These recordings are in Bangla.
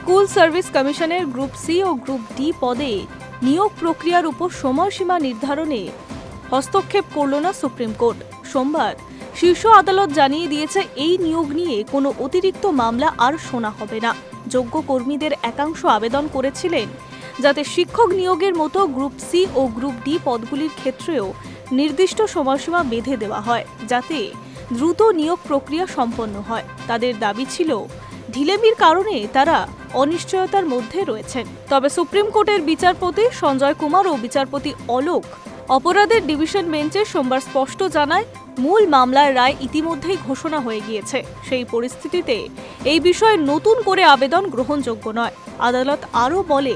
স্কুল সার্ভিস কমিশনের গ্রুপ সি ও গ্রুপ ডি পদে নিয়োগ প্রক্রিয়ার উপর সময়সীমা নির্ধারণে হস্তক্ষেপ করল না সুপ্রিম কোর্ট। সোমবার শীর্ষ আদালত জানিয়ে দিয়েছে, এই নিয়োগ নিয়ে কোনো অতিরিক্ত মামলা আর শোনা হবে না। যোগ্য কর্মীদের একাংশ আবেদন করেছিলেন, যাতে শিক্ষক নিয়োগের মতো গ্রুপ সি ও গ্রুপ ডি পদগুলির ক্ষেত্রেও নির্দিষ্ট সময়সীমা বেঁধে দেওয়া হয়, যাতে দ্রুত নিয়োগ প্রক্রিয়া সম্পন্ন হয়। তাদের দাবি ছিল, ঢিলেমির কারণে তারা অনিশ্চয়তার মধ্যে রয়েছেন। তবে সুপ্রিম কোর্টের বিচারপতি সঞ্জয় কুমার ও বিচারপতি অলোক অপরাধের ডিভিশন বেঞ্চে সোমবার স্পষ্ট জানায়, মূল মামলার রায় ইতিমধ্যেই ঘোষণা হয়ে গিয়েছে। সেই পরিস্থিতিতে এই বিষয়ে নতুন করে আবেদন গ্রহণযোগ্য নয়। আদালত আরও বলে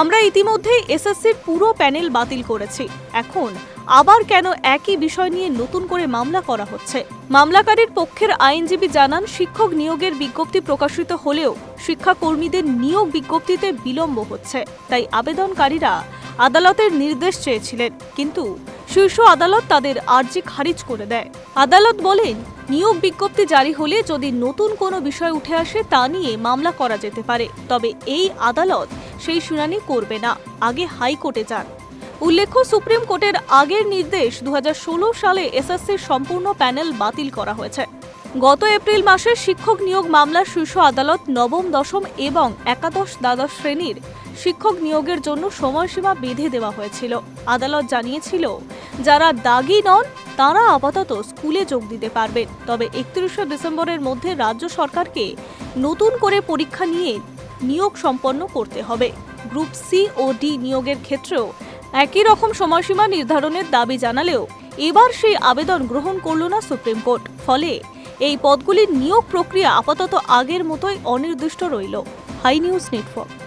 আমরা ইতিমধ্যেই এসএসসির পুরো প্যানেল বাতিল করেছি। এখন আবার কেন একই বিষয় নিয়ে নতুন করে মামলা করা হচ্ছে? মামলাকারীর পক্ষের আইনজীবী জানান, শিক্ষক নিয়োগের বিজ্ঞপ্তি প্রকাশিত হলেও শিক্ষাকর্মীদের নিয়োগ বিজ্ঞপ্তিতে বিলম্ব হচ্ছে। তাই আবেদনকারীরা আদালতের নির্দেশ চেয়েছিলেন, কিন্তু শীর্ষ আদালত তাদের আর্জি খারিজ করে দেয়। আদালত বলেন, নিয়োগ বিজ্ঞপ্তি জারি হলে যদি নতুন কোনো বিষয় উঠে আসে তা নিয়ে মামলা করা যেতে পারে। তবে এই আদালত সেই শুনানি করবে না। আগে হাইকোর্টে যান। উল্লেখ্য, সুপ্রিম কোর্টের আগের নির্দেশ দু হাজার ষোলো সালে এসএসসির সম্পূর্ণ প্যানেল বাতিল করা হয়েছে। গত এপ্রিল মাসে শিক্ষক নিয়োগ মামলার শীর্ষ আদালত নবম, দশম এবং একাদশ দ্বাদশ শ্রেণির শিক্ষক নিয়োগের জন্য সময়সীমা বেঁধে দেওয়া হয়েছিল। আদালত জানিয়েছিল, যারা দাগি নন, তারা আপাতত স্কুলে যোগ দিতে পারবেন। তবে একত্রিশে ডিসেম্বরের মধ্যে রাজ্য সরকারকে নতুন করে পরীক্ষা নিয়ে নিয়োগ সম্পন্ন করতে হবে। গ্রুপ সি ও ডি নিয়োগের ক্ষেত্রেও একই রকম সময়সীমা নির্ধারণের দাবি জানালেও এবার সেই আবেদন গ্রহণ করল না সুপ্রিম কোর্ট। ফলে এই পদগুলির নিয়োগ প্রক্রিয়া আপাতত আগের মতোই অনির্দিষ্ট রইল। Hi news network.